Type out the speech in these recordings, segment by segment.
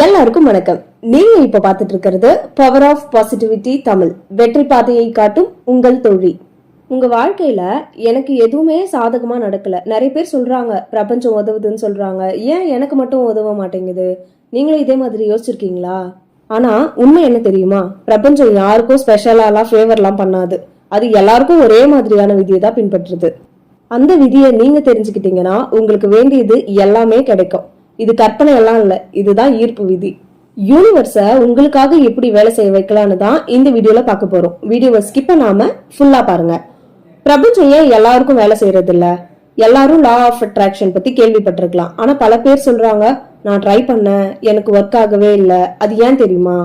எல்லாருக்கும் வணக்கம். நீங்க இப்ப பாத்துட்டு இருக்கிறது பவர் ஆஃப் பாசிட்டிவிட்டி தமிழ். வெற்றி பாதையை காட்டும் உங்கள் தோழி. உங்க வாழ்க்கையில எனக்கு எதுவுமே சாதகமா நடக்கல. நிறைய பேர் சொல்றாங்க பிரபஞ்சம் உதவுதுன்னு சொல்றாங்க. ஏன் எனக்கு மட்டும் உதவ மாட்டேங்குது? நீங்களும் இதே மாதிரி யோசிச்சிருக்கீங்களா? ஆனா உண்மை என்ன தெரியுமா? பிரபஞ்சம் யாருக்கும் ஸ்பெஷலாலாம் ஃபேவர்லாம் பண்ணாது. அது எல்லாருக்கும் ஒரே மாதிரியான விதியை தான் பின்பற்றுது. அந்த விதியை நீங்க தெரிஞ்சுக்கிட்டீங்கன்னா உங்களுக்கு வேண்டியது எல்லாமே கிடைக்கும். இது கற்பனை எல்லாம் இல்ல. இதுதான் ஈர்ப்பு விதி. யூனிவர்ஸ உங்களுக்காக எப்படி வேலை செய்ய வைக்கலாம்னு தான் இந்த வீடியோல பார்க்க போறோம். வீடியோவை ஸ்கிப் பண்ணாம ஃபுல்லா பாருங்க. பிரபஞ்சம் ஏன் எல்லாருக்கும் வேலை செய்யறது இல்ல. எல்லாரும் லா ஆஃப் அட்ராக்ஷன் பத்தி கேள்விப்பட்டிருக்கலாம். ஆனா பல பேர் சொல்றாங்க நான் ட்ரை பண்ணேன். எனக்கு ஒர்க் ஆகவே இல்லை. அது ஏன் தெரியுமா?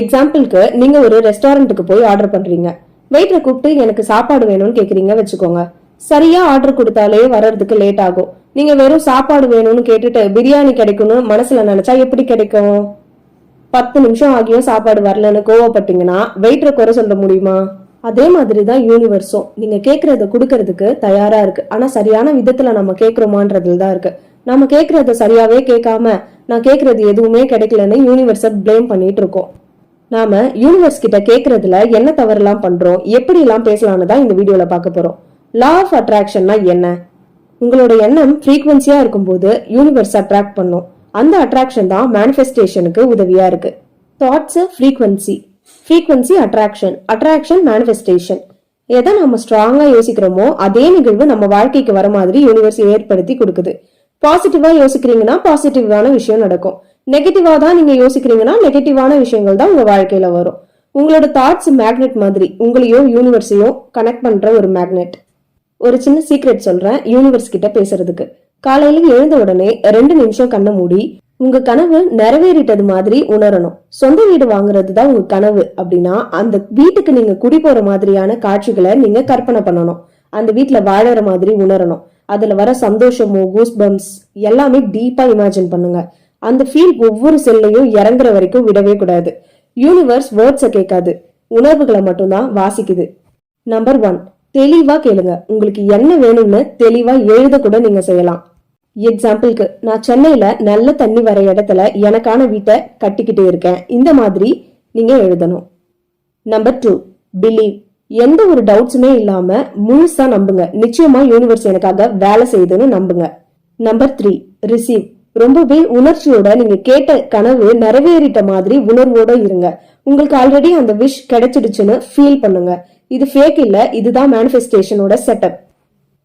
எக்ஸாம்பிளுக்கு நீங்க ஒரு ரெஸ்டாரண்ட்டுக்கு போய் ஆர்டர் பண்றீங்க. வெயிட்டரை கூப்பிட்டு எனக்கு சாப்பாடு வேணும்னு கேக்குறீங்க வச்சுக்கோங்க. சரியா ஆர்டர் கொடுத்தாலே வர்றதுக்கு லேட் ஆகும். நீங்க வெறும் சாப்பாடு வேணும்னு கேட்டுட்டு பிரியாணி கிடைக்கும்னு மனசுல நினைச்சா எப்படி கிடைக்கும்? பத்து நிமிஷம் ஆகியும் சாப்பாடு வரலன்னு கோவப்பட்டீங்கன்னா வெயிட்டரை குறை சொல்ல முடியுமா? அதே மாதிரி தான் யூனிவர்ஸும் நீங்க கேட்கறத கொடுக்கறதுக்கு தயாரா இருக்கு. ஆனா சரியான விதத்துல நம்ம கேக்குறோமான்றதுல தான் இருக்கு. நம்ம கேட்கறத சரியாவே கேட்காம நான் கேட்கறது எதுவுமே கிடைக்கலன்னு யூனிவர்ஸை ப்ளேம் பண்ணிட்டு இருக்கோம். நாம யூனிவர்ஸ் கிட்ட கேட்கறதுல என்ன தவறுலாம் பண்றோம்? எப்படி எல்லாம் பேசலாம்னு தான் இந்த வீடியோல பார்க்க போறோம். லா ஆஃப் அட்ராக்ஷன்னா என்ன? உங்களோட எண்ணம் ஃப்ரீக்வன்சியா இருக்கும்போது யூனிவர்ஸ் அட்ராக்ட் பண்ணும். அந்த அட்ராக்ஷன் தான் மேனிஃபெஸ்டேஷனுக்கு உதவியா இருக்கு. Thoughts frequency frequency attraction attraction manifestation எதை நம்ம ஸ்ட்ராங்கா யோசிக்கிறோமோ அதே நிகழ்வு நம்ம வாழ்க்கைக்கு வர மாதிரி யூனிவர்ஸ் ஏற்படுத்தி கொடுக்குது. பாசிட்டிவா யோசிக்கிறீங்கன்னா பாசிட்டிவான விஷயம் நடக்கும். நெகட்டிவா தான் நீங்க யோசிக்கிறீங்கன்னா நெகட்டிவான விஷயங்கள் தான் உங்க வாழ்க்கையில வரும். உங்களோட தாட்ஸ் மேக்னெட் மாதிரி உங்களையும் யூனிவர்ஸையும் கனெக்ட் பண்ற ஒரு மேக்னெட் ஒரு சின்ன சீக்ரெட் சொல்றேன் யூனிவர்ஸ் கிட்ட பேசுறதுக்கு. காலையில எழுந்த உடனே ரெண்டு நிமிஷம் கண்ணை மூடி உங்க கனவு நிறைவேறிட்டது மாதிரி உணரணும். சொந்த வீடு வாங்குறது தான் உங்க கனவு அப்படின்னா அந்த வீட்டுக்கு நீங்க குடி போற மாதிரியான காட்சிகளை நீங்க கற்பனை பண்ணணும். அந்த வீட்டுல வாழற மாதிரி உணரணும். அதுல வர சந்தோஷமோ கூஸ் பம்ஸ் எல்லாமே டீப்பா இமேஜின் பண்ணுங்க. அந்த ஃபீல் ஒவ்வொரு செல்லையும் இறங்குற வரைக்கும் விடவே கூடாது. யூனிவர்ஸ் வேர்ட்ஸை கேட்காது. உணர்வுகளை மட்டும்தான் வாசிக்குது. நம்பர் ஒன் தெளிவா கேளுங்க. உங்களுக்கு என்ன வேணும்னு தெளிவா எழுத கூட நீங்க செய்யலாம். எக்ஸாம்பிளுக்கு நான் சென்னையில நல்ல தண்ணி வர இடத்துல எனக்கான வீட்டை கட்டிக்கிட்டு இருக்கேன். இந்த மாதிரி நீங்க எழுதணும். நம்பர் டூ பிலீவ் எந்த ஒரு டவுட்ஸுமே இல்லாம முழுசா நம்புங்க. நிச்சயமா யூனிவர்ஸ் எனக்காக வேலை செய்யுதுன்னு நம்புங்க. நம்பர் த்ரீ ரிசீவ் ரொம்பவே உணர்ச்சியோட நீங்க கேட்ட கனவு நிறைவேறிட்ட மாதிரி உணர்வோட இருங்க. உங்களுக்கு ஆல்ரெடி அந்த விஷ் கிடைச்சிடுச்சுன்னு ஃபீல் பண்ணுங்க. இது ஃபேக் இல்ல இதுதான் மேனிஃபெஸ்டேஷனோட செட்டப்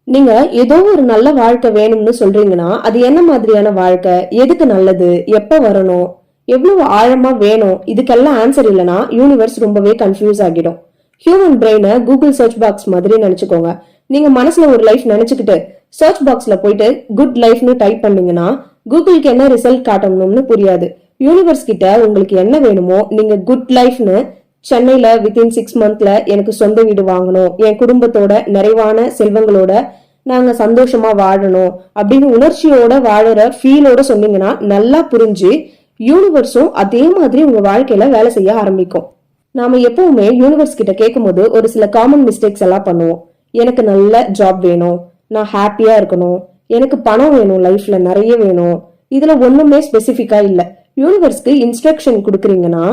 நீங்க ஏதோ ஒரு நல்ல வாழ்க்கை வேணும்னு சொல்றீங்கன்னா அது என்ன மாதிரியான வாழ்க்கை? எதுக்கு நல்லது? எப்ப வரணும்? எவ்வளவு ஆழமா வேணும்? இதுக்கெல்லாம் ஆன்சர் இல்லைன்னா யூனிவர்ஸ் ரொம்பவே கன்ஃபியூஸ் ஆகிடும். ஹியூமன் பிரெயினை கூகுள் சர்ச் பாக்ஸ் மாதிரி நினைச்சுக்கோங்க. நீங்க மனசுல ஒரு லைஃப் நினைச்சுக்கிட்டு சர்ச் பாக்ஸ்ல போயிட்டு குட் லைஃப்னு டைப் பண்ணீங்கன்னா கூகுளுக்கு என்ன ரிசல்ட் காட்டணும்னு புரியாது. யூனிவர்ஸ் கிட்ட உங்களுக்கு என்ன வேணுமோ நீங்க குட் லைஃப்னு சென்னையில வித்தின் சிக்ஸ் மந்த்ல எனக்கு சொந்த வீடு வாங்கணும். என் குடும்பத்தோட நிறைவான செல்வங்களோட நாங்க சந்தோஷமா வாழணும் அப்படின்னு உணர்ச்சியோட வாழற ஃபீலோட சொன்னீங்கன்னா நல்லா புரிஞ்சு யூனிவர்ஸும் அதே மாதிரி உங்க வாழ்க்கையில வேலை செய்ய ஆரம்பிக்கும். நாம எப்பவுமே யூனிவர்ஸ் கிட்ட கேட்கும்போது ஒரு சில காமன் மிஸ்டேக்ஸ் எல்லாம் பண்ணுவோம். எனக்கு நல்ல ஜாப் வேணும் நான் ஹாப்பியா இருக்கணும் எனக்கு பணம் வேணும் லைஃப்ல நிறைய வேணும். இதுல ஒண்ணுமே ஸ்பெசிஃபிக்காக இல்ல. யூனிவர்ஸ்க்கு இன்ஸ்ட்ரக்ஷன் கொடுக்குறீங்கன்னா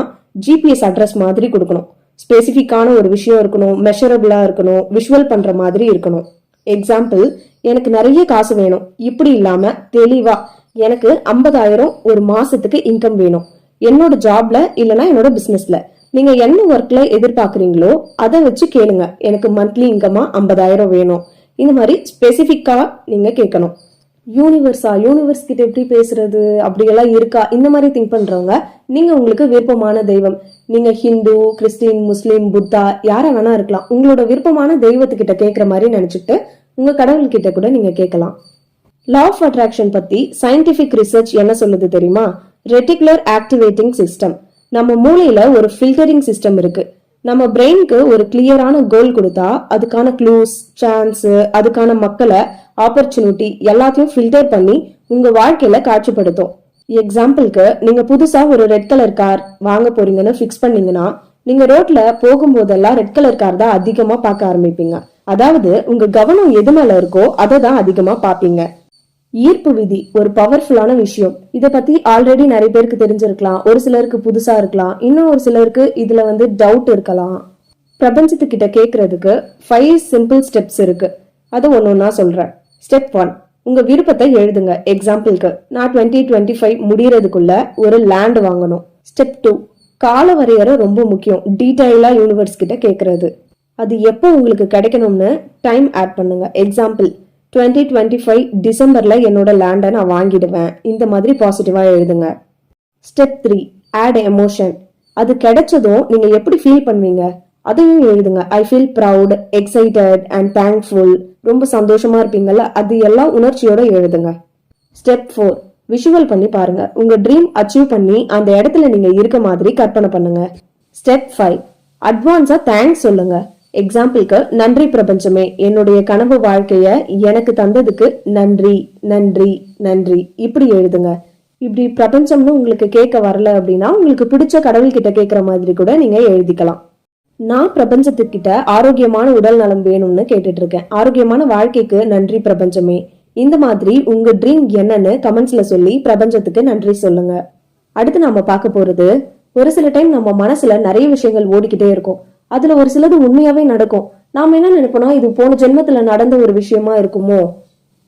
ஜிபிஎஸ் அட்ரஸ் மாதிரி கொடுக்கணும். ஸ்பெசிஃபிக்கான ஒரு விஷயம் இருக்கணும் மெஷரபிளாக இருக்கணும் விஷுவல் பண்ணுற மாதிரி இருக்கணும். எக்ஸாம்பிள் எனக்கு நிறைய காசு வேணும். இப்படி இல்லாமல் தெளிவாக எனக்கு ஐம்பதாயிரம் ஒரு மாசத்துக்கு இன்கம் வேணும். என்னோட ஜாப்ல இல்லைன்னா என்னோட பிஸ்னஸில் நீங்க என்ன ஒர்க்ல எதிர்பார்க்குறீங்களோ அதை வச்சு கேளுங்க. எனக்கு மந்த்லி இன்கமா ஐம்பதாயிரம் வேணும். இந்த மாதிரி ஸ்பெசிஃபிக்கா நீங்க கேட்கணும். யூனிவர்ஸா யூனிவர்ஸ் கிட்ட எப்படி பேசுறது அப்படியெல்லாம் இருக்கா? இந்த மாதிரி திங்க் பண்றவங்க நீங்க உங்களுக்கு விருப்பமான தெய்வம். நீங்க ஹிந்து கிறிஸ்டின் முஸ்லீம் புத்தா யாரா வேணா இருக்கலாம். உங்களோட விருப்பமான தெய்வத்துக்கிட்ட கேட்குற மாதிரி நினைச்சிட்டு உங்க கடவுள் கிட்ட கூட நீங்க கேட்கலாம் லா ஆஃப் அட்ராக்ஷன் பத்தி சயின்டிபிக் ரிசர்ச் என்ன சொல்லுது தெரியுமா? ரெட்டிகுலர் ஆக்டிவேட்டிங் சிஸ்டம் நம்ம மூளையில ஒரு ஃபில்டரிங் சிஸ்டம் இருக்கு. நம்ம பிரெயினுக்கு ஒரு கிளியரான கோல் கொடுத்தா அதுக்கான க்ளூஸ் சான்ஸ் அதுக்கான மக்களை ஆப்பர்ச்சுனிட்டி எல்லாத்தையும் ஃபில்டர் பண்ணி உங்க வாழ்க்கையில காட்சிப்படுத்தும். எக்ஸாம்பிளுக்கு நீங்க புதுசா ஒரு ரெட் கலர் கார் வாங்க போறீங்கன்னு ஃபிக்ஸ் பண்ணீங்கன்னா நீங்க ரோட்ல போகும்போதெல்லாம் ரெட் கலர் கார் தான் அதிகமா பார்க்க ஆரம்பிப்பீங்க. அதாவது உங்க கவனம் எது மேல இருக்கோ அதை தான் அதிகமா பாப்பீங்க ஈர்ப்பு விதி ஒரு பவர்ஃபுல்லான விஷயம். இதை பத்தி ஆல்ரெடி நிறைய பேருக்கு தெரிஞ்சிருக்கலாம். ஒரு சிலருக்கு புதுசா இருக்கலாம். இன்னும் ஒரு சிலருக்கு இதுல வந்து டவுட் இருக்கலாம். பிரபஞ்சத்துக்கிட்ட கேட்கறதுக்கு ஃபைவ் சிம்பிள் ஸ்டெப்ஸ் இருக்கு. அது ஒன்று ஒன்றா சொல்றேன். ஸ்டெப் ஒன் உங்க விருப்பத்தை எழுதுங்க. எக்ஸாம்பிளுக்கு நான் டுவெண்ட்டி டுவெண்ட்டி ஃபைவ் முடியறதுக்குள்ள ஒரு லேண்ட் வாங்கணும். ஸ்டெப் டூ கால வரையறை ரொம்ப முக்கியம். டீட்டெயிலா யூனிவர்ஸ் கிட்ட கேட்கறது அது எப்போ உங்களுக்கு கிடைக்கணும்னு டைம் ஆட் பண்ணுங்க. எக்ஸாம்பிள் டுவெண்ட்டி டுவெண்ட்டி ஃபைவ் டிசம்பரில் என்னோட லேண்டை நான் வாங்கிடுவேன். இந்த மாதிரி பாசிட்டிவாக எழுதுங்க. ஸ்டெப் த்ரீ ஆட் எமோஷன் அது கிடைச்சதும் நீங்கள் எப்படி ஃபீல் பண்ணுவீங்க? அதையும் எழுதுங்க. I feel proud excited and thankful ரொம்ப சந்தோஷமாக இருப்பீங்கல்ல அது எல்லாம் உணர்ச்சியோட எழுதுங்க. ஸ்டெப் ஃபோர் விஷுவல் பண்ணி பாருங்க. உங்க ட்ரீம் அச்சீவ் பண்ணி அந்த இடத்துல நீங்க இருக்க மாதிரி கற்பனை பண்ணுங்க. ஸ்டெப் ஃபைவ் அட்வான்ஸா தேங்க்ஸ் சொல்லுங்க. எக்ஸாம்பிளுக்கு நன்றி பிரபஞ்சமே. என்னுடைய கனவு வாழ்க்கைய எனக்கு தந்ததுக்கு நன்றி நன்றி நன்றி. இப்படி எழுதுங்க. இப்படி பிரபஞ்சம்னு உங்களுக்கு கேட்க வரல அப்படின்னா உங்களுக்கு பிடிச்ச கடவுள்கிட்ட கேட்குற மாதிரி கூட நீங்க எழுதிக்கலாம். நான் பிரபஞ்சத்துக்கிட்ட ஆரோக்கியமான உடல் நலம் வேணும்னு கேட்டுட்டு இருக்கேன் ஆரோக்கியமான வாழ்க்கைக்கு நன்றி பிரபஞ்சமே. இந்த மாதிரி உங்க ட்ரீம் என்னன்னு கமெண்ட்ஸ்ல சொல்லி பிரபஞ்சத்துக்கு நன்றி சொல்லுங்க. அடுத்து நாம பார்க்க போறது ஒரு சில டைம் நம்ம மனசுல நிறைய விஷயங்கள் ஓடிக்கிட்டே இருக்கும். அதுல ஒரு சிலது உண்மையாவே நடக்கும். நாம என்ன நினைப்போம்னா இது போன ஜென்மத்துல நடந்த ஒரு விஷயமா இருக்குமோ?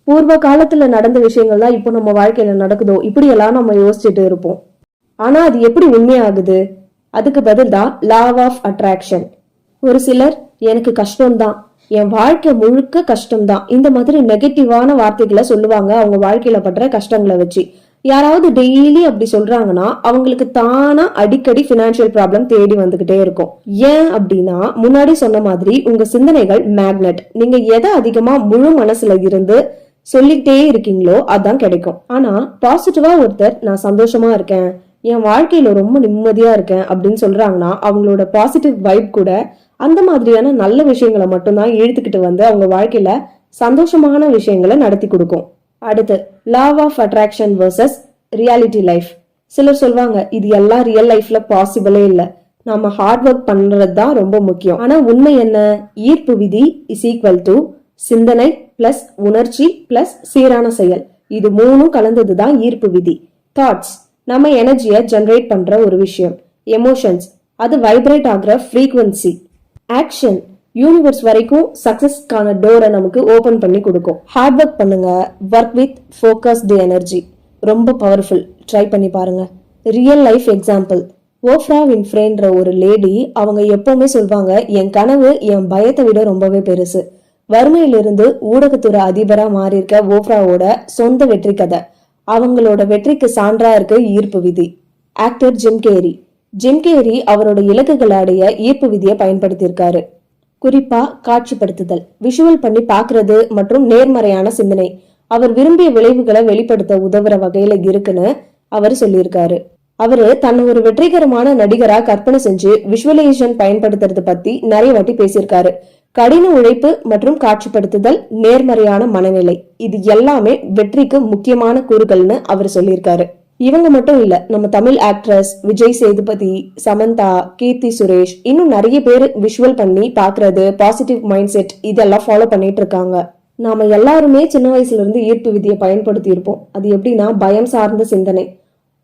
பூர்வ காலத்துல நடந்த விஷயங்கள் தான் இப்போ நம்ம வாழ்க்கையில நடக்குதோ? இப்படியெல்லாம் நம்ம யோசிச்சுட்டு இருப்போம். ஆனா அது எப்படி உண்மையாகுது? அதுக்கு பதில் தான் லாவ் ஆஃப் அட்ராக்ஷன் ஒரு சிலர் எனக்கு கஷ்டம்தான். என் வாழ்க்கை முழுக்க கஷ்டம்தான். இந்த மாதிரி நெகட்டிவான வார்த்தைகளை சொல்லுவாங்க அவங்க வாழ்க்கையில படுற கஷ்டங்களை வச்சு. யாராவது டெய்லி அப்படி சொல்றாங்கன்னா அவங்களுக்கு தானா அடிக்கடி பினான்சியல் ப்ராப்ளம் தேடி வந்துகிட்டே இருக்கும். ஏன் அப்படின்னா முன்னாடி சொன்ன மாதிரி உங்க சிந்தனைகள் மேக்னெட் நீங்க எதை அதிகமா முழு மனசுல இருந்து சொல்லிக்கிட்டே இருக்கீங்களோ அதான் கிடைக்கும். ஆனா பாசிட்டிவா ஒருத்தர் நான் சந்தோஷமா இருக்கேன். என் வாழ்க்கையில ரொம்ப நிம்மதியா இருக்கேன் அப்படின்னு சொல்றாங்கன்னா அவங்களோட பாசிட்டிவ் வைப் கூட அந்த மாதிரியான நல்ல விஷயங்களை மட்டும்தான் இழுத்துக்கிட்டு வந்து அவங்க வாழ்க்கையில சந்தோஷமான விஷயங்களை நடத்தி கொடுக்கும். அடுத்து law of attraction versus reality life சிலர் சொல்வாங்க இது எல்லாம் ரியல் லைஃப்ல பாசிபிளே இல்லை. நாம ஹார்ட் ஒர்க் பண்றது தான் ரொம்ப முக்கியம். ஆனா உண்மை என்ன? ஈர்ப்பு விதி இஸ் ஈக்குவல் டு சிந்தனை பிளஸ் உணர்ச்சி பிளஸ் சீரான செயல். இது மூணும் கலந்தது தான் ஈர்ப்பு விதி. தாட்ஸ் நம்ம எனர்ஜியை ஜென்ரேட் பண்ற ஒரு விஷயம். எமோஷன்ஸ் அது வைப்ரேட் ஆகிற ஃப்ரீக்வன்சி ஆக்ஷன் யூனிவர்ஸ் வரைக்கும் சக்ஸஸ்க்கான டோரை நமக்கு ஓபன் பண்ணி கொடுக்கும். ஹார்ட் ஒர்க் பண்ணுங்க. ஒர்க் வித் ஃபோக்கஸ்டு எனர்ஜி ரொம்ப பவர்ஃபுல் ட்ரை பண்ணி பாருங்க. ரியல் லைஃப் எக்ஸாம்பிள் ஓஃப்ரா வின்ஃப்ரேன்ற ஒரு லேடி அவங்க எப்பவுமே சொல்வாங்க என் கனவு என் பயத்தை விட ரொம்பவே பெருசு. வறுமையிலிருந்து ஊடகத்துறை அதிபரா மாறியிருக்க ஓஃப்ராவோட சொந்த வெற்றி கதை. அவங்களோட வெற்றிக்கு சான்றா இருக்க ஈர்ப்பு விதி. Actor Jim Carrey Jim Carrey அவரோட இலக்குகளை அடைய ஈர்ப்பு விதியை பயன்படுத்தியிருக்காரு. குறிப்பா காட்சிப்படுத்துதல். விஷுவல் பண்ணி பாக்குறது மற்றும் நேர்மறையான சிந்தனை. அவர் விரும்பிய விளைவுகளை வெளிப்படுத்த உதவுற வகையில இருக்குன்னு அவர் சொல்லியிருக்காரு. அவரு தன்னை ஒரு வெற்றிகரமான நடிகரா கற்பனை செஞ்சு விஷுவலைசேஷன் பயன்படுத்துறது பத்தி நிறைய வாட்டி பேசியிருக்காரு. கடின உழைப்பு மற்றும் காட்சிப்படுத்துதல் நேர்மறையான மனநிலை. இது எல்லாமே வெற்றிக்கு முக்கியமான கூறுகள்னு அவர் சொல்லியிருக்காரு. இவங்க மட்டும் இல்ல நம்ம தமிழ் ஆக்ட்ரஸ் விஜய் சேதுபதி சமந்தா கீர்த்தி சுரேஷ் இன்னும் நிறைய பேர் விஷுவல் பண்ணி பாக்குறது பாசிட்டிவ் மைண்ட் செட் இதெல்லாம் ஃபாலோ பண்ணிட்டு இருக்காங்க. நாம எல்லாருமே சின்ன வயசுல இருந்து ஈர்ப்பு விதியை பயன்படுத்தி இருப்போம். அது எப்படின்னா பயம் சார்ந்த சிந்தனை.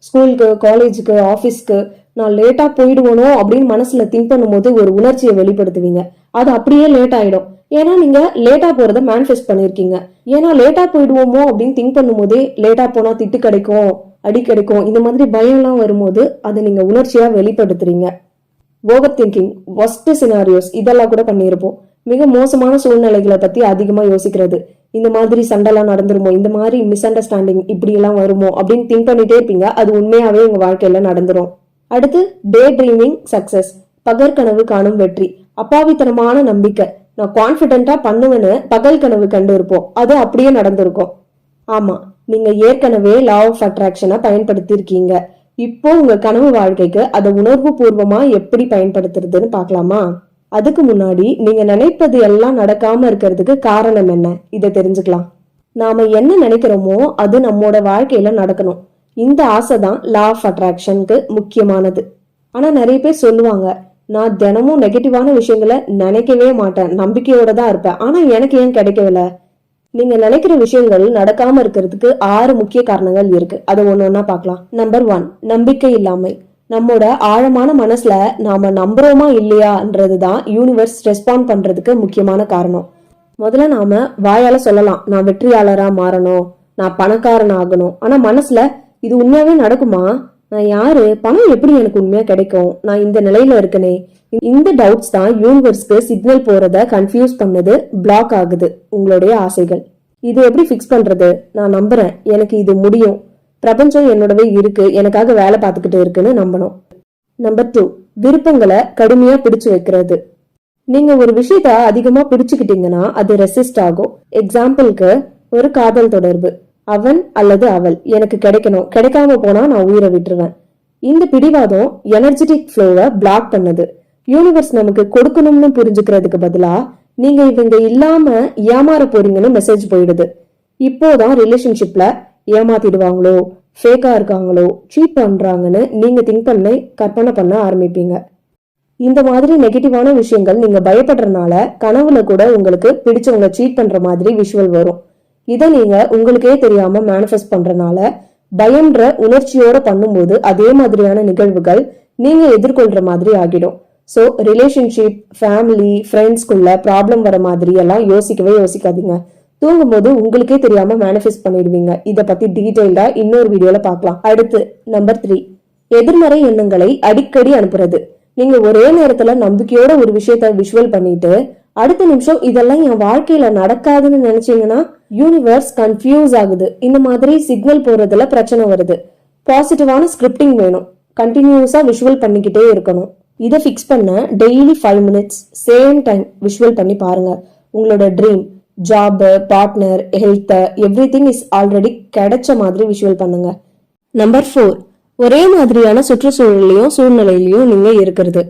ஸ்கூலுக்கு காலேஜுக்கு ஆஃபீஸ்க்கு நான் லேட்டா போயிடுவோனோ அப்படின்னு மனசுல திங்க் பண்ணும்போது ஒரு உணர்ச்சியை வெளிப்படுத்துவீங்க. அது அப்படியே லேட் ஆயிடும். ஏன்னா நீங்க லேட்டா போகிறத மேனிஃபெஸ்ட் பண்ணிருக்கீங்க ஏன்னா லேட்டா போயிடுவோமோ அப்படின்னு திங்க் பண்ணும்போதே லேட்டா போனா திட்டு கிடைக்கும். அடிக்கடிக்கும். இந்த மாதிரி பயம்லாம் வரும்போது அதை நீங்க உணர்ச்சியா வெளிப்படுத்துறீங்க. ஓவர் திங்கிங் ஒஸ்ட் சினாரியோஸ் இதெல்லாம் கூட பண்ணியிருப்போம். மிக மோசமான சூழ்நிலைகளை பத்தி அதிகமா யோசிக்கிறது. இந்த மாதிரி சண்டைலாம் நடந்துருமோ? இந்த மாதிரி மிஸ் அண்டர்ஸ்டாண்டிங் இப்படி எல்லாம் வருமோ? அப்படின்னு திங்க் பண்ணிட்டே இருப்பீங்க. அது உண்மையாவே உங்க வாழ்க்கையில நடந்துரும். அடுத்து டே ட்ரீமிங் சக்சஸ் பகற்கனவு காணும் வெற்றி. அப்பாவித்தனமான நம்பிக்கை. நான் கான்பிடென்ட்டா பண்ணுவேன்னு பகல் கனவு கண்டு இருப்போம். அது அப்படியே நடந்திருக்கும். ஆமா நீங்க ஏற்கனவே லா ஆஃப் அட்ராக்ஷனை பயன்படுத்தியிருக்கீங்க. இப்போ உங்க கனவு வாழ்க்கைக்கு அதை உணர்வு பூர்வமா எப்படி பயன்படுத்துறதுன்னு பார்க்கலாமா? அதுக்கு முன்னாடி நீங்க நினைப்பது எல்லாம் நடக்காம இருக்கிறதுக்கு காரணம் என்ன? இதை தெரிஞ்சுக்கலாம். நாம என்ன நினைக்கிறோமோ அது நம்மோட வாழ்க்கையில நடக்கணும். இந்த ஆசை தான் லா ஆஃப் அட்ராக்ஷனுக்கு முக்கியமானது. ஆனா நிறைய பேர் சொல்லுவாங்க நான் தினமும் நெகட்டிவான விஷயங்களை நினைக்கவே மாட்டேன். நம்பிக்கையோட தான் இருப்பேன். ஆனா எனக்கு ஏன் கிடைக்கவில்லை? நீங்க நினைக்கிற விஷயங்கள் நடக்காம இருக்கிறதுக்கு ஆறு முக்கிய காரணங்கள் இருக்கு. அதை ஒன்று ஒன்றா பார்க்கலாம். நம்பர் ஒன் நம்பிக்கை இல்லாமை. நம்மோட ஆழமான மனசுல நாம நம்புறோமா இல்லையான்றது தான் யூனிவர்ஸ் ரெஸ்பாண்ட் பண்றதுக்கு முக்கியமான காரணம். முதல்ல நாம வாயால சொல்லலாம். நான் வெற்றியாளரா மாறணும். நான் பணக்காரன் ஆகணும். ஆனா மனசுல இது உண்மையாவே நடக்குமா? நான் யாரு? பணம் எப்படி எனக்கு உண்மையா கிடைக்கும்? நான் இந்த நிலையில இருக்கனே. இந்த டவுட்ஸ் தான் யூனிவர்ஸ்க்கு சிக்னல் போறத கன்ஃபியூஸ் பண்ணுது பிளாக் ஆகுது உங்களுடைய ஆசைகள். இது எப்படி ஃபிக்ஸ் பண்றது? நான் நம்புறேன். எனக்கு இது முடியும். பிரபஞ்சம் என்னோடவே இருக்கு. எனக்காக வேலை பார்த்துக்கிட்டு இருக்குன்னு நம்பணும். நம்பர் டூ விருப்பங்களை கடுமையா பிடிச்சு வைக்கிறது. நீங்க ஒரு விஷயத்த அதிகமா பிடிச்சுக்கிட்டீங்கன்னா அது ரெசிஸ்ட் ஆகும். எக்ஸாம்பிளுக்கு ஒரு காதல் தொடர்பு. அவன் அல்லது அவள். எனக்கு கிடைக்கணும். கிடைக்காம போனா நான் உயிரை விட்டுருவேன். இந்த பிடிவாதம் எனர்ஜெட்டிக் ஃப்ளோவை பிளாக் பண்ணுது. யூனிவர்ஸ் நமக்கு கொடுக்கணும்னு புரிஞ்சுக்கிறதுக்கு பதிலா நீங்க இவங்க இல்லாம ஏமாற போறீங்கன்னு மெசேஜ் போயிடுது. இப்போதான் ரிலேஷன்ஷிப்ல ஏமாத்திடுவாங்களோ ஃபேக்கா இருக்காங்களோ சீட் பண்றாங்கன்னு நீங்க திங்க் பண்ண கற்பனை பண்ண ஆரம்பிப்பீங்க. இந்த மாதிரி நெகட்டிவான விஷயங்கள் நீங்க பயப்படுறதுனால கனவுல கூட உங்களுக்கு பிடிச்சவங்களை சீட் பண்ற மாதிரி விஷுவல் வரும். இதை நீங்க உங்களுக்கே தெரியாம மேனிஃபெஸ்ட் பண்றனால பயன்ற உணர்ச்சியோட பண்ணும்போது அதே மாதிரியான நிகழ்வுகள் நீங்க எதிர்கொள்ற மாதிரி ஆகிடும். ஸோ ரிலேஷன்ஷிப் ஃபேமிலி ஃப்ரெண்ட்ஸ்குள்ள ப்ராப்ளம் வர மாதிரி எல்லாம் யோசிக்கவே யோசிக்காதீங்க. தூங்கும்போது உங்களுக்கே தெரியாம மேனிஃபெஸ்ட் பண்ணிடுவீங்க. இதை பத்தி டீடைல்டா இன்னொரு வீடியோல பார்க்கலாம். அடுத்து நம்பர் த்ரீ எதிர்மறை எண்ணங்களை அடிக்கடி அனுப்புறது. நீங்க ஒரே நேரத்துல நம்பிக்கையோட ஒரு விஷயத்த விஷுவல் பண்ணிட்டு அடுத்த நிமிஷம் இதெல்லாம் என் வாழ்க்கையில நடக்காதுன்னு நினைச்சீங்கன்னா யூனிவர்ஸ் கன்ஃபியூஸ் ஆகுது. இந்த மாதிரி சிக்னல் போறதுல பிரச்சனை வருது. பாசிட்டிவான ஸ்கிரிப்டிங் வேணும். கண்டினியூஸா விஷுவல் பண்ணிக்கிட்டே இருக்கணும். இதை ஃபிக்ஸ் பண்ண daily five minutes same time visual பண்ணி பாருங்க. உங்களோட dream job partner health everything is already கிடைச்ச மாதிரி விஷுவல் பண்ணுங்க. நம்பர் ஃபோர் ஒரே மாதிரியான சுற்றுச்சூழலையும் சூழ்நிலையிலையும் நீங்க இருக்கிறது.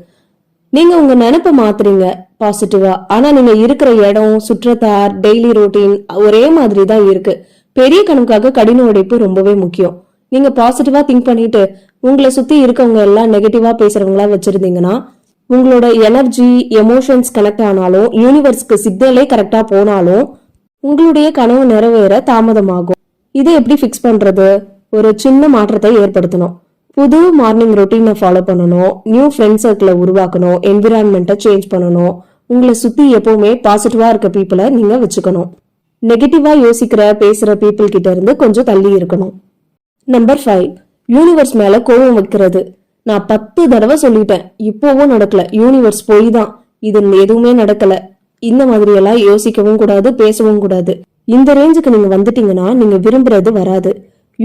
நீங்க உங்க நினைப்பை மாத்துறீங்க பாசிட்டிவா ஆனா நீங்க இருக்கிற இடம் சுற்றத்தார் டெய்லி ரொட்டீன் ஒரே மாதிரி தான் இருக்கு. பெரிய கணக்காக கடின உழைப்பு ரொம்பவே முக்கியம். நீங்க பாசிட்டிவா திங்க் பண்ணிட்டு உங்களை சுத்தி இருக்கவங்க எல்லாம் நெகட்டிவா பேசுறவங்களா வச்சிருந்தீங்கன்னா உங்களோட எனர்ஜி எமோஷன்ஸ் கனெக்ட் ஆனாலும் யூனிவர்ஸ்க்கு சிக்னலே கரெக்டா போனாலும் உங்களுடைய கனவு நிறைவேற தாமதமாகும். இதை எப்படி ஃபிக்ஸ் பண்றது? ஒரு சின்ன மாற்றத்தை ஏற்படுத்தணும். புது மார்னிங் ரொட்டீனை ஃபாலோ பண்ணணும் நியூ ஃப்ரெண்ட் சர்க்கிளை உருவாக்கணும் என்விரான்மெண்ட்டை சேஞ்ச் பண்ணணும். உங்களை சுத்தி எப்பவுமே பாசிட்டிவா இருக்க பீப்புளை நீங்க வச்சுக்கணும். நெகட்டிவா யோசிக்கிற பேசுற பீப்புள் கிட்ட இருந்து கொஞ்சம் தள்ளி இருக்கணும். நம்பர் ஃபைவ் யூனிவர்ஸ் மேல கோபம் வைக்கிறது. நான் பத்து தடவை சொல்லிட்டேன் இப்போவும் நடக்கல. யூனிவர்ஸ் போய் தான் இது எதுவுமே நடக்கல. இந்த மாதிரி எல்லாம் யோசிக்கவும் கூடாது பேசவும் கூடாது. இந்த ரேஞ்சுக்கு நீங்க வந்துட்டீங்கன்னா நீங்க விரும்புறது வராது.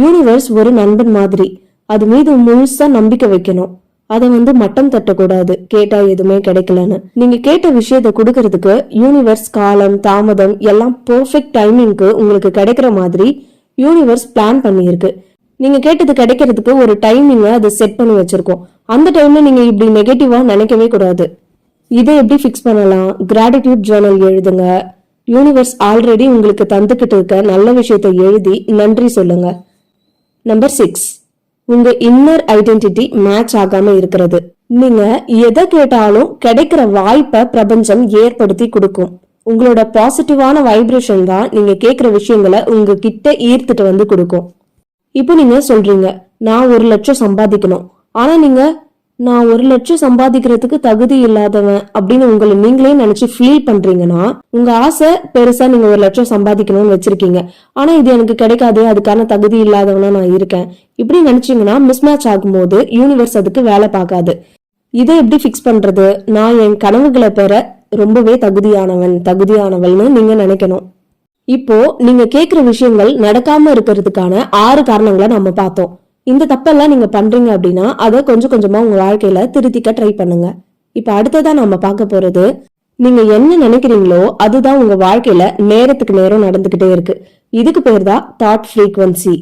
யூனிவர்ஸ் ஒரு நண்பன் மாதிரி. அது மீது முழுசா நம்பிக்கை வைக்கணும். அதை வந்து மட்டம் தட்டக்கூடாது. கேட்டா எதுவுமே கிடைக்கலன்னு. நீங்க கேட்ட விஷயத்த கொடுக்கறதுக்கு யூனிவர்ஸ் காலம் தாமதம் எல்லாம் பெர்ஃபெக்ட் டைமிங்க்கு உங்களுக்கு கிடைக்கிற மாதிரி யூனிவர்ஸ் பிளான் பண்ணியிருக்கு. நீங்க கேட்டது கிடைக்கிறதுக்கு ஒரு டைமிங்க அது செட் பண்ணி வச்சிருக்கோம். அந்த டைம்ல நீங்க இப்படி நெகட்டிவா நினைக்கவே கூடாது. இதை எப்படி ஃபிக்ஸ் பண்ணலாம்? கிராட்டிடியூட் ஜேர்னல் எழுதுங்க. யூனிவர்ஸ் ஆல்ரெடி உங்களுக்கு தந்துக்கிட்டு இருக்க நல்ல விஷயத்தை எழுதி நன்றி சொல்லுங்க. நம்பர் சிக்ஸ் உங்க இன்னர் ஐடென்டிட்டி மேட்ச் ஆகாம இருக்கிறது. நீங்க எதை கேட்டாலும் கிடைக்கிற வாய்ப்பை பிரபஞ்சம் ஏற்படுத்தி கொடுக்கும். உங்களோட பாசிட்டிவான வைப்ரேஷன் தான் நீங்க கேட்குற விஷயங்களை உங்க கிட்ட ஈர்த்துட்டு வந்து கொடுக்கும். இப்போ நீங்க சொல்றீங்க நான் ஒரு லட்சம் சம்பாதிக்கணும். ஆனா நீங்க நான் ஒரு லட்சம் சம்பாதிக்கிறதுக்கு தகுதி இல்லாதவன் அப்படின்னு உங்களை நீங்களே நினைச்சு ஃபீல் பண்றீங்கன்னா உங்க ஆசை பெருசா நீங்க ஒரு லட்சம் சம்பாதிக்கணும்னு வச்சிருக்கீங்க. ஆனா இது எனக்கு கிடைக்காது அதுக்கான தகுதி இல்லாதவனா நான் இருக்கேன். இப்படி நினைச்சீங்கன்னா மிஸ்மேட்ச் ஆகும்போது யூனிவர்ஸ் அதுக்கு வேலை பார்க்காது. இதை எப்படி ஃபிக்ஸ் பண்றது? நான் என் கனவுகளை பெற ரொம்பவே தகுதியானவன் தகுதியானவள்னு நீங்க நினைக்கணும். இப்போ நீங்க கேக்குற விஷயங்கள் நடக்காம இருக்கிறதுக்கான ஆறு காரணங்களை நம்ம பார்த்தோம். இந்த தப்பெல்லாம் நீங்க பண்றீங்க அப்படின்னா அதை கொஞ்சம் கொஞ்சமா உங்க வாழ்க்கையில திருத்திக்க ட்ரை பண்ணுங்க. இப்ப அடுத்ததா நம்ம பார்க்க போறது நீங்க என்ன நினைக்கிறீங்களோ அதுதான் உங்க வாழ்க்கையில நேரத்துக்கு நேரம் நடந்துகிட்டே இருக்கு. இதுக்கு பேர் தான் தாட் ஃப்ரீக்வன்சி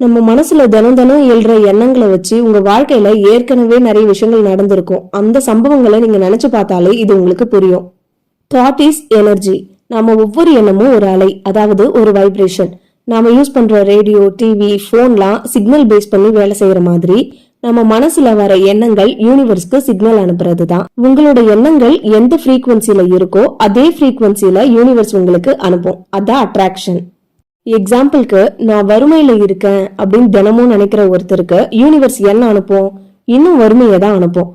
நம்ம மனசுல தினம் தினம் எழுற எண்ணங்களை வச்சு உங்க வாழ்க்கையில ஏற்கனவே நிறைய விஷயங்கள் நடந்திருக்கும். அந்த சம்பவங்களை நீங்க நினைச்சு பார்த்தாலே இது உங்களுக்கு புரியும். தாட் இஸ் எனர்ஜி நாம ஒவ்வொரு எண்ணமும் ஒரு அலை அதாவது ஒரு வைப்ரேஷன் நாம யூஸ் பண்ற ரேடியோ டிவி ஃபோன்லாம் சிக்னல் பேஸ் பண்ணி வேலை செய்யற மாதிரி நம்ம மனசுல வர எண்ணங்கள் யூனிவர்ஸ்க்கு சிக்னல் அனுப்புறது தான் உங்களோட எண்ணங்கள் எந்த ஃப்ரீக்குவன்சியில இருக்கோ அதே ஃப்ரீக்குவன்சியில யூனிவர்ஸ் உங்களுக்கு அனுப்பும். அதான் அட்ராக்ஷன் எக்ஸாம்பிளுக்கு நான் வறுமையில இருக்கேன் அப்படின்னு தினமும் நினைக்கிற ஒருத்தருக்கு யூனிவர்ஸ் என்ன அனுப்பும்? இன்னும் வறுமையை தான் அனுப்பும்.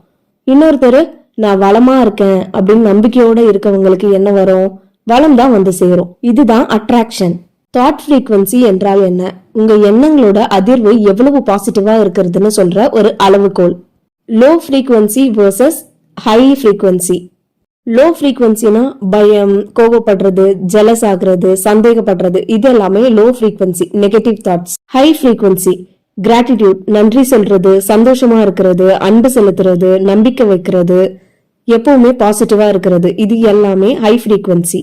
இன்னொருத்தர் நான் வளமா இருக்கேன் அப்படின்னு நம்பிக்கையோட இருக்கவங்களுக்கு என்ன வரும்? வளம் தான் வந்து சேரும். இதுதான் அட்ராக்ஷன் தாட் ஃப்ரீக்வன்சி என்றால் என்ன? உங்க எண்ணங்களோட அதிர்வு எவ்வளவு பாசிட்டிவா இருக்கிறதுன்னு சொல்ற ஒரு அளவுகோல். Low frequency versus high frequency low ஃப்ரீக்வன்சினா பயம் கோபப்படுறது ஜெலஸ் ஆகுறது சந்தேகப்படுறது இது எல்லாமே low frequency negative thoughts high frequency gratitude நன்றி சொல்றது சந்தோஷமா இருக்கிறது அன்பு செலுத்துறது நம்பிக்கை வைக்கிறது எப்பவுமே பாசிட்டிவா இருக்கிறது இது எல்லாமே ஹை ஃப்ரீக்வன்சி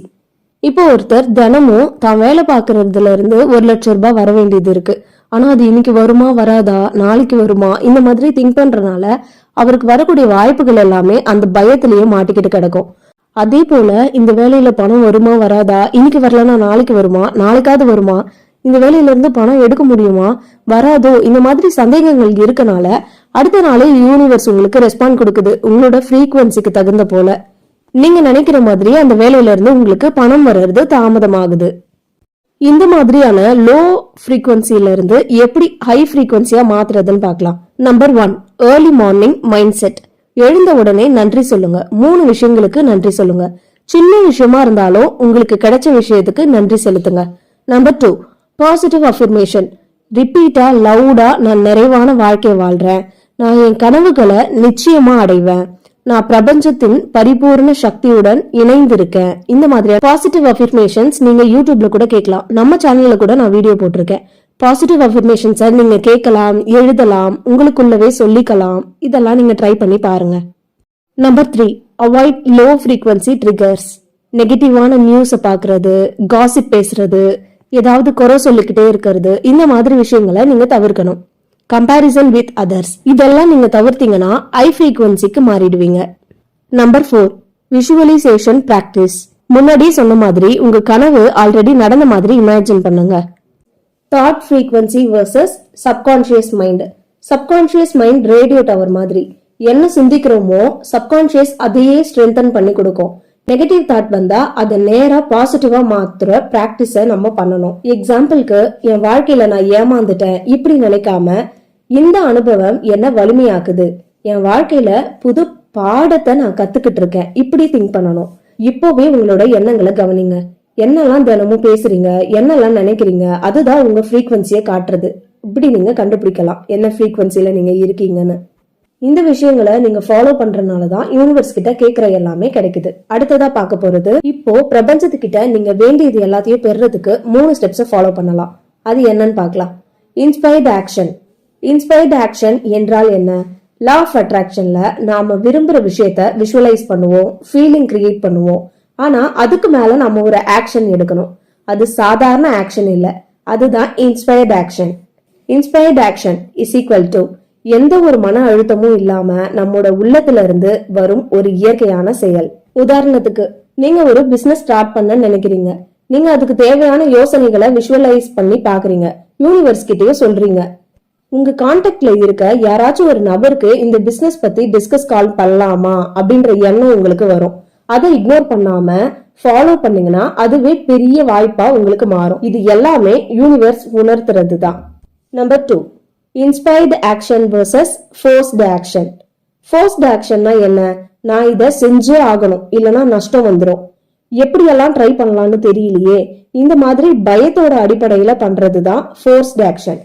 இப்போ ஒருத்தர் தினமும் தான் வேலை பார்க்கறதுல இருந்து ஒரு லட்சம் ரூபாய் வர வேண்டியது இருக்கு. ஆனா அது இன்னைக்கு வருமா வராதா நாளைக்கு வருமா இந்த மாதிரி திங்க் பண்றதுனால அவருக்கு வரக்கூடிய வாய்ப்புகள் எல்லாமே அந்த பயத்திலேயே மாட்டிக்கிட்டு கிடக்கும். அதே போல இந்த வேலையில பணம் வருமா வராதா இன்னைக்கு வரலன்னா நாளைக்கு வருமா நாளைக்காவது வருமா இந்த வேலையில இருந்து பணம் எடுக்க முடியுமா வராதோ இந்த மாதிரி சந்தேகங்கள் இருக்கனால அடுத்த நாளே யூனிவர்ஸ் உங்களுக்கு ரெஸ்பாண்ட் கொடுக்குது உங்களோட ஃப்ரீக்குவன்சிக்கு தகுந்த போல. நீங்க நினைக்கிற மாதிரி அந்த வேலையில இருந்து உங்களுக்கு பணம் வர்றது தாமதமாகுது. இந்த மாதிரியான லோ ஃப்ரீக்வன்சில இருந்து எப்படி ஹை ஃப்ரீக்வன்சியா மாத்துறதுன்னு பார்க்கலாம். Number one early morning mind set எழுந்த உடனே நன்றி சொல்லுங்க. மூணு விஷயங்களுக்கு நன்றி சொல்லுங்க. சின்ன விஷயமா இருந்தாலும் உங்களுக்கு கிடைச்ச விஷயத்துக்கு நன்றி செலுத்துங்க. நம்பர் டூ பாசிட்டிவ் அஃபர்மேஷன் ரிப்பீட்டா லவுடா நான் நிறைவான வாழ்க்கை வாழ்றேன். நான் என் கனவுகளை நிச்சயமா அடைவேன். நான் பிரபஞ்சத்தின் பரிபூர்ண சக்தியுடன் இணைந்திருக்கேன். இந்த மாதிரி பாசிட்டிவ் அஃபர்மேஷன்ஸ் நீங்க யூடியூப்ல கூட கேட்கலாம். நம்ம சேனல்ல கூட நான் வீடியோ போட்டிருக்கேன். பாசிட்டிவ் அஃபர்மேஷன்ஸை நீங்க கேட்கலாம் எழுதலாம் உங்களுக்குள்ளவே சொல்லிக்கலாம். இதெல்லாம் நீங்க ட்ரை பண்ணி பாருங்க. Number three avoid low frequency triggers நெகட்டிவான நியூஸை பார்க்கறது காசிப் பேசுறது ஏதாவது குறை சொல்லிக்கிட்டே இருக்கிறது இந்த மாதிரி விஷயங்களை நீங்க தவிர்க்கணும். கம்பேரிசன் வித் அதர்ஸ் இதெல்லாம் நீங்க தவிர்த்தீங்கன்னா ஐ ஃப்ரீக்வன்சிக்கு மாறிடுவீங்க. நம்பர் ஃபோர் விஷுவலைசேஷன் பிராக்டிஸ் முன்னாடியே சொன்ன மாதிரி உங்க கனவு ஆல்ரெடி நடந்த மாதிரி இமேஜின் பண்ணுங்க. Thought frequency versus subconscious mind subconscious mind radio tower மாதிரி. என்ன சிந்திக்கிறோமோ சப்கான்ஷியஸ் அதையே ஸ்ட்ரென்தன் பண்ணி கொடுக்கும். நெகட்டிவ் தாட் வந்தா அதை நேரா பாசிட்டிவா மாத்துற பிராக்டிஸ நம்ம பண்ணணும். எக்ஸாம்பிளுக்கு என் வாழ்க்கையில நான் ஏமாந்துட்டேன் இப்படி நினைக்காம இந்த அனுபவம் என்ன வலிமையாக்குது. என் வாழ்க்கையில புது பாடத்தை நான் கத்துக்கிட்டு இருக்கேன் இப்படி திங்க் பண்ணணும். இப்போவே உங்களோட எண்ணங்களை கவனிங்க. என்னெல்லாம் தினமும் பேசுறீங்க? என்னெல்லாம் நினைக்கிறீங்க? அதுதான் உங்க ஃப்ரீக்வன்சியை காட்டுறது. இப்படி நீங்க கண்டுபிடிக்கலாம். என்ன ஃப்ரீக்வன்சியில நீங்க இருக்கீங்கன்னு. இந்த விஷயங்களை நீங்க ஃபாலோ பண்றதுனால தான் யூனிவர்ஸ் கிட்ட கேக்குற எல்லாமே கிடைக்குது. அடுத்ததா பார்க்க போறது இப்போ பிரபஞ்சத்துக்கிட்ட நீங்க வேண்டியது எல்லாத்தையும் பெறுறதுக்கு மூணு ஸ்டெப்ஸை ஃபாலோ பண்ணலாம். அது என்னன்னு பார்க்கலாம். இன்ஸ்பயர்ட் ஆக்ஷன் இன்ஸ்பயர்ட் ஆக்ஷன் என்றால் என்ன? லா ஆஃப் அட்ராக்ஷன்ல நாம விரும்புற விஷயத்த விஷுவலைஸ் பண்ணுவோம் ஃபீலிங் கிரியேட் பண்ணுவோம். ஆனா அதுக்கு மேல நம்ம ஒரு ஆக்ஷன் எடுக்கணும். அது சாதாரண ஆக்ஷன் இல்ல. அதுதான் inspired action inspired action is equal to எந்த ஒரு மன அழுத்தமும் இல்லாம நம்மோட உள்ளத்துல இருந்து வரும் ஒரு இயற்கையான செயல். உதாரணத்துக்கு நீங்க ஒரு பிசினஸ் ஸ்டார்ட் பண்ண நினைக்கிறீங்க. நீங்க அதுக்கு தேவையான யோசனைகளை விஷுவலைஸ் பண்ணி பாக்குறீங்க யூனிவர்ஸ் கிட்டேயே சொல்றீங்க. உங்க கான்டாக்ட்ல இருக்க யாராச்சும் ஒரு நபருக்கு இந்த பிசினஸ் பத்தி டிஸ்கஸ் கால் பண்ணலாமா அப்படின்ற எண்ணம் உங்களுக்கு வரும். அதை இக்னோர் பண்ணாம ஃபாலோ பண்ணீங்கன்னா அதுவே பெரிய வாய்ப்பா உங்களுக்கு மாறும். இது எல்லாமே யூனிவர்ஸ் உணர்த்துறது தான் number two inspired action versus forced action forced ஆக்ஷன்னா என்ன? நான் இதை செஞ்சே ஆகணும் இல்லைன்னா நஷ்டம் வந்துடும் எப்படியெல்லாம் ட்ரை பண்ணலாம்னு தெரியலையே. இந்த மாதிரி பயத்தோட அடிப்படையில பண்றது தான் ஃபோர்ஸ்டு ஆக்ஷன்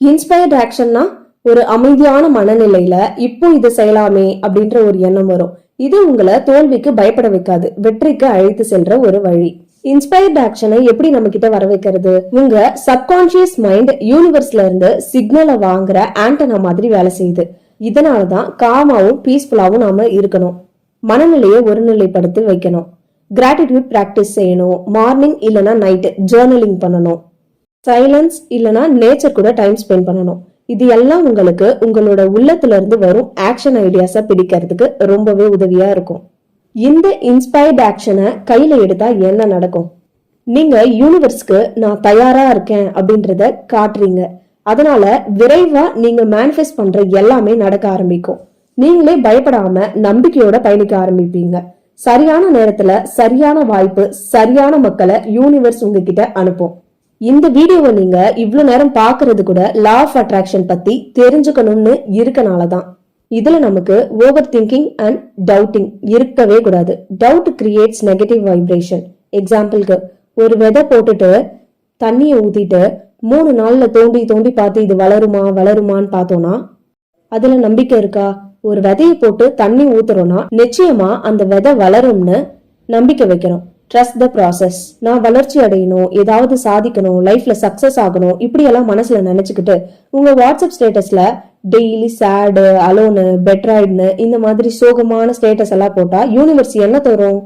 இன்ஸ்பயர்ட் ஆக்ஷன்னா ஒரு அமைதியான மனநிலையில இப்போ இது செய்யலாமே அப்படின்ற ஒரு எண்ணம் வரும். இது உங்களை தோல்விக்கு பயப்பட வைக்காது வெற்றிக்கு அழைத்து சென்ற ஒரு வழி. இன்ஸ்பயர்ட் ஆக்ஷனை எப்படி நம்ம கிட்ட வர வைக்கிறது? உங்க சப்கான்சியஸ் மைண்ட் யூனிவர்ஸ்ல இருந்து சிக்னலை வாங்குற ஆண்டனா மாதிரி வேலை செய்யுது. இதனாலதான் காமாவும் பீஸ்ஃபுல்லாவும் நாம இருக்கணும். மனநிலையை ஒருநிலைப்படுத்தி வைக்கணும். கிராட்டிடியூட் பிராக்டிஸ் செய்யணும். மார்னிங் இல்லைன்னா நைட் ஜேர்னலிங் பண்ணணும். சைலன்ஸ் இல்லைனா நேச்சர் கூட டைம் ஸ்பெண்ட் பண்ணணும். இது எல்லாம் உங்களுக்கு உங்களோட உள்ளத்துல இருந்து வரும் ஆக்ஷன் ஐடியாஸை பிடிக்கிறதுக்கு ரொம்பவே உதவியா இருக்கும். இந்த இன்ஸ்பயர்ட் ஆக்ஷனை கையில எடுத்தா என்ன நடக்கும்? நீங்க யூனிவர்ஸ்க்கு நான் தயாரா இருக்கேன் அப்படின்றத காட்டுறீங்க. அதனால விரைவா நீங்க மேனிஃபெஸ்ட் பண்ற எல்லாமே நடக்க ஆரம்பிக்கும். நீங்களே பயப்படாம நம்பிக்கையோட பயணிக்க ஆரம்பிப்பீங்க. சரியான நேரத்துல சரியான வாய்ப்பு சரியான மக்களை யூனிவர்ஸ் உங்ககிட்ட அனுப்பும். இந்த வீடியோவை நீங்க இவ்வளவு நேரம் பாக்குறது கூட லா ஆஃப் அட்ராக்ஷன் பத்தி தெரிஞ்சுக்கணும்னு இருக்கனால தான் இதுல நமக்கு ஓவர் திங்கிங் அண்ட் டவுட்டிங் இருக்கவே கூடாது. டவுட் கிரியேட்ஸ் நெகட்டிவ் வைப்ரேஷன் எக்ஸாம்பிளுக்கு ஒரு விதை போட்டுட்டு தண்ணியை ஊத்திட்டு மூணு நாள்ல தோண்டி தோண்டி பார்த்து இது வளருமா வளருமான்னு பார்த்தோம்னா அதுல நம்பிக்கை இருக்கா? ஒரு விதையை போட்டு தண்ணி ஊத்துறோம்னா நிச்சயமா அந்த விதை வளரும்னு நம்பிக்கை வைக்கிறோம். ட்ரஸ்ட் த ப்ராசஸ் நான் வளர்ச்சி அடையணும் ஏதாவது சாதிக்கணும் லைஃப்ல சக்சஸ் ஆகணும் இப்படியெல்லாம் மனசுல நினைச்சுக்கிட்டு உங்க வாட்ஸ்அப் ஸ்டேட்டஸ்ல டெய்லி சேடு அலோனு பெட்ராய்டுன்னு இந்த மாதிரி சோகமான ஸ்டேட்டஸ் எல்லாம் போட்டா யூனிவர்ஸ் என்ன தரும்?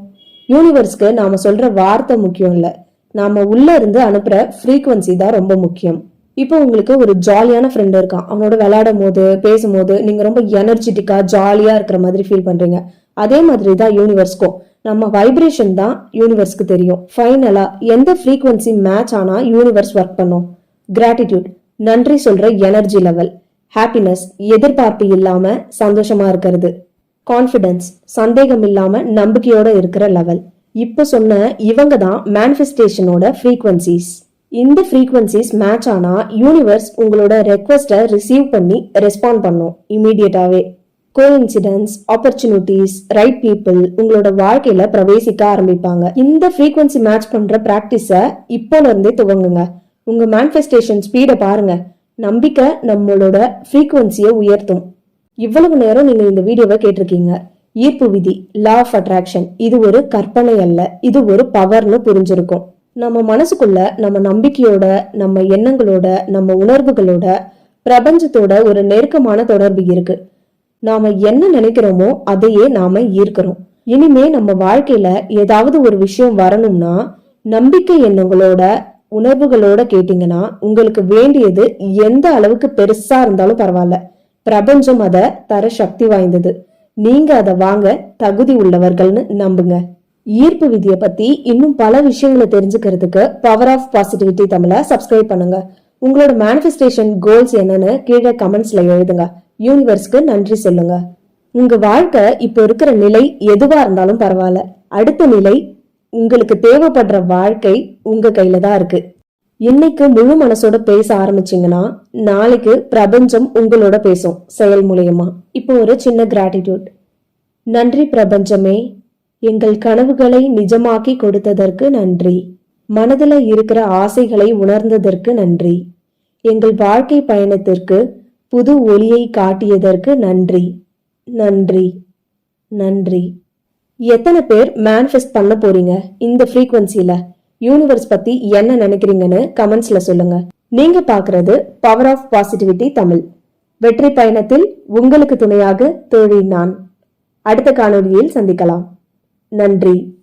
யூனிவர்ஸ்க்கு நாம சொல்ற வார்த்தை முக்கியம் இல்லை. நாம உள்ள இருந்து அனுப்புற ஃப்ரீக்குவன்சி தான் ரொம்ப முக்கியம். இப்போ உங்களுக்கு ஒரு ஜாலியான ஃப்ரெண்ட் இருக்கான். அவனோட விளையாடும் போது பேசும்போது நீங்க ரொம்ப எனர்ஜெட்டிக்கா ஜாலியா இருக்கிற மாதிரி ஃபீல் பண்றீங்க. அதே மாதிரி தான் யூனிவர்ஸ்க்கும் நம்ம வைப்ரேஷன் தான் யூனிவர்ஸ்க்கு தெரியும். ஃபைனலா எந்த ஃப்ரீக்வன்சி மேட்ச் ஆனா யூனிவர்ஸ் ஒர்க் பண்ணும்? கிராட்டிடியூட் நன்றி சொல்ற எனர்ஜி லெவல் ஹாப்பினஸ் எதிர்பார்ப்பு இல்லாம சந்தோஷமா இருக்கிறது. கான்ஃபிடன்ஸ் சந்தேகம் இல்லாம நம்பிக்கையோட இருக்கிற லெவல் இப்ப சொன்ன இவங்க தான் மேனிஃபெஸ்டேஷனோட ஃப்ரீக்வன்சிஸ் இந்த ஃப்ரீக்வன்சிஸ் மேட்ச் ஆனா யூனிவர்ஸ் உங்களோட ரெக்வஸ்ட்டை ரிசீவ் பண்ணி ரெஸ்பாண்ட் பண்ணும் இமீடியட்டாவே கோஇன்சிடென்ஸ் ஆப்பர்ச்சுனிட்டிஸ் ரைட் பீப்புள் உங்களோட வாழ்க்கையில பிரவேசிக்க ஆரம்பிப்பாங்க. இந்த ஃப்ரீக்வன்சி மேட்ச் பண்ற பிராக்டிஸ இப்போல இருந்தே துவங்குங்க. உங்க மேனிஃபெஸ்டேஷன் ஸ்பீடை பாருங்க. நம்பிக்கை நம்மளோட ஃப்ரீக்வன்சியை உயர்த்தும். இவ்வளவு நேரம் நீங்க இந்த வீடியோவை கேட்டிருக்கீங்க. ஈர்ப்பு விதி லா ஆஃப் அட்ராக்ஷன் இது ஒரு கற்பனை அல்ல. இது ஒரு பவர்னு புரிஞ்சிருக்கும். நம்ம மனசுக்குள்ள நம்ம நம்பிக்கையோட நம்ம எண்ணங்களோட நம்ம உணர்வுகளோட பிரபஞ்சத்தோட ஒரு நெருக்கமான தொடர்பு இருக்கு. நாம என்ன நினைக்கிறோமோ அதையே நாம ஈர்க்கிறோம். இனிமே நம்ம வாழ்க்கையில ஏதாவது ஒரு விஷயம் வரணும்னா நம்பிக்கை எண்ணங்களோட உணர்வுகளோட கேட்டீங்கன்னா உங்களுக்கு வேண்டியது எந்த அளவுக்கு பெருசா இருந்தாலும் பரவாயில்ல. பிரபஞ்சம் அதை தர சக்தி வாய்ந்தது. நீங்க அதை வாங்க தகுதி உள்ளவர்கள்னு நம்புங்க. ஈர்ப்பு விதியை பத்தி இன்னும் பல விஷயங்களை தெரிஞ்சுக்கிறதுக்கு பவர் ஆஃப் பாசிட்டிவிட்டி தமிழை சப்ஸ்கிரைப் பண்ணுங்க. உங்களோட மேனிஃபெஸ்டேஷன் கோல்ஸ் என்னன்னு கீழே கமெண்ட்ஸ்ல எழுதுங்க. யூனிவர்ஸ்க்கு நன்றி சொல்லுங்க. உங்க வாழ்க்கை இப்போ இருக்கிற நிலை எதுவா இருந்தாலும் பரவாயில்ல. அடுத்த நிலை உங்களுக்கு தேவைப்படுற வாழ்க்கை உங்க கையில தான் இருக்கு. இன்னைக்கு முழு மனசோட பேச ஆரம்பிச்சிங்கன்னா நாளைக்கு பிரபஞ்சம் உங்களோட பேசும் செயல் மூலியமா. இப்போ ஒரு சின்ன கிராட்டிடியூட் நன்றி பிரபஞ்சமே எங்கள் கனவுகளை நிஜமாக்கி கொடுத்ததற்கு நன்றி. மனதில் இருக்கிற ஆசைகளை உணர்ந்ததற்கு நன்றி. எங்கள் வாழ்க்கை பயணத்திற்கு புது ஒளியை காட்டியதற்கு நன்றி. நன்றி. நன்றி. எத்தனை பேர் மேனிஃபெஸ்ட் பண்ண போறீங்க இந்த ஃப்ரீக்வன்சியில யூனிவர்ஸ் பத்தி என்ன நினைக்கிறீங்கன்னு கமெண்ட்ஸ்ல சொல்லுங்க. நீங்க பாக்குறது பவர் ஆஃப் பாசிட்டிவிட்டி தமிழ். வெற்றி பயணத்தில் உங்களுக்கு துணையாக தோழி நான். அடுத்த காணொலியில் சந்திக்கலாம். நன்றி.